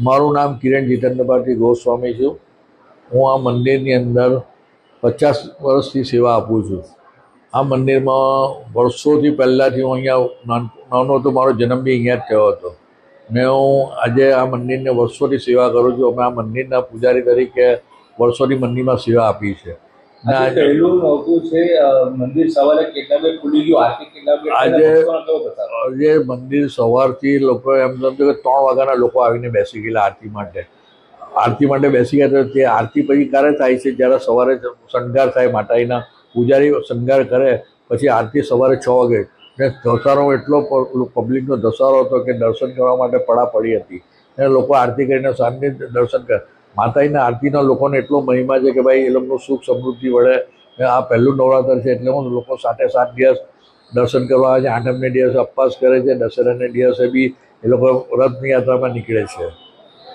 મારું નામ કિરણ જીતેન્દ્રભાઈ ગોસ્વામી છું. હું આ મંદિરની અંદર પચાસ વર્ષથી સેવા આપું છું. આ મંદિરમાં વર્ષોથી પહેલાંથી હું અહીંયા નાન- હતો, મારો જન્મ બી અહીંયા જ થયો હતો. ને હું આજે આ મંદિરને વર્ષોથી સેવા કરું છું. અમે આ મંદિરના પૂજારી તરીકે વર્ષોથી મંદિરમાં સેવા આપી છે. પહેલું છે મંદિર સવારે કેટલા વાગે ખુલી ગયું આરતી કેટલા વાગે આજે- ભક્તોનો કેવો પ્રસાદ? આજે મંદિર સવારથી લોકો એમ સમજો કે ત્રણ વાગ્યાના લોકો આવીને બેસી ગયેલા આરતી માટે. આરતી માટે બેસી ગયા તો આરતી પછી ક્યારે થાય છે? જ્યારે સવારે શણગાર થાય માતાજીના પૂજારી શણગાર કરે પછી આરતી સવારે છ વાગે. ને ધસારો એટલો પબ્લિકનો ધસારો હતો કે દર્શન કરવા માટે પડા પડી હતી. અને લોકો આરતી કરીને સાંજે દર્શન કરે. માતાજીના આરતીના લોકોને એટલો મહિમા છે કે ભાઈ એ લોકોનું સુખ સમૃદ્ધિ વળે. આ પહેલું નવરાત્ર છે એટલે હું લોકો સાથે સાત દિવસ દર્શન કરવા આવે છે. આઠમને દિવસે ઉપવાસ કરે છે. દશેરાને દિવસે બી એ લોકો રથની યાત્રામાં નીકળે છે.